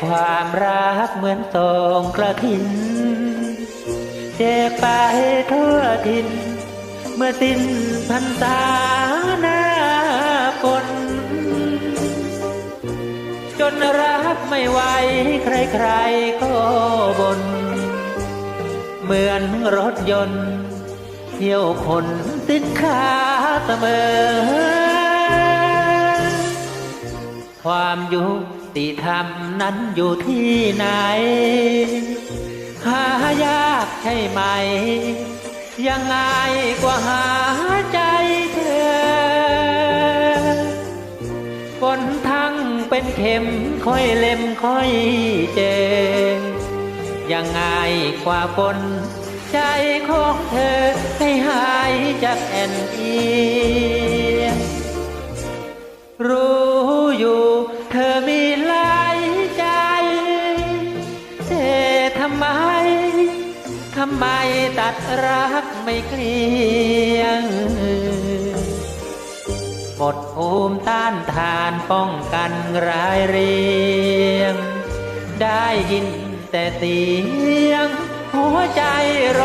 ความรักเหมือนตองกระถินแจกไปทั่วทิน เมื่อสิ้นพรรษาหน้าฝนจนรับไม่ไหวใครๆก็บน เหมือนรถยนต์เที่ยวคนสินค้าเสมอ ความยุติธรรมนั้นอยู่ที่ไหน หายากใช่ไหม ยังไงกว่าหาใจเธอคนทั้งเป็นเข็มค่อยเล็มค่อยเจงยังไงกว่าคนใจของเธอให้หายจากแอนอี เธอมีหลายใจแต่ทำไม ทำไมตัดรักไม่เกลียงหมดภูมิต้านทานป้องกันร้ายเรียง ได้ยินแต่เสียง หัวใจร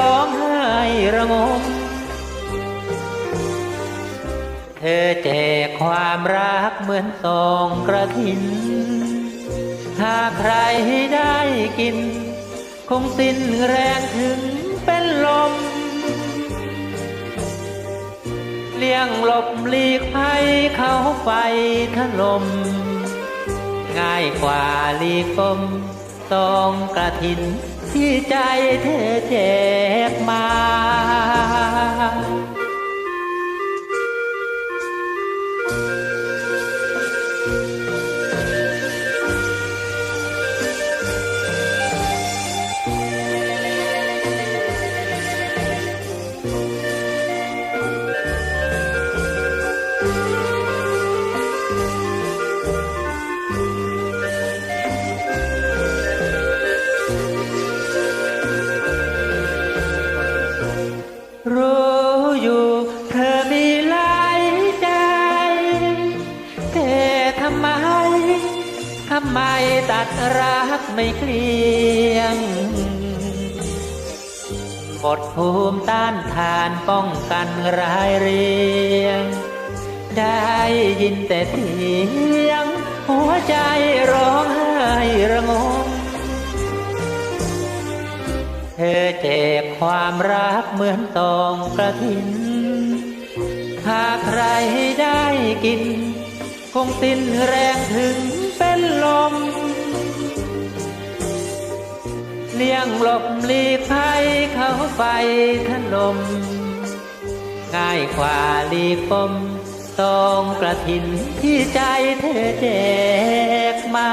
ความรักเหมือนซองกระถิน หากใครได้กิน คงสิ้นแรงถึงเป็นลม เลี่ยงหลบหลีกภัยเขาไฟถล่มง่ายกว่าลีกปมซองกระถินที่ใจเธอแจำไมตัดรักไม่เกลียงหมดภูมิต้านทานป้องกันร้ายเรียง ได้ยินแต่เสียง หัวใจร้องไห้ระงมเธอแจกความรักเหมือนตองกระถิน หากใครได้กิน คงสิ้นแรงถึง นลม เลี่ยงหลบหลีกภัยเขาไฟถล่มง่ายกว่าหลีกปมตองกระถินที่ใจเธอแจกมา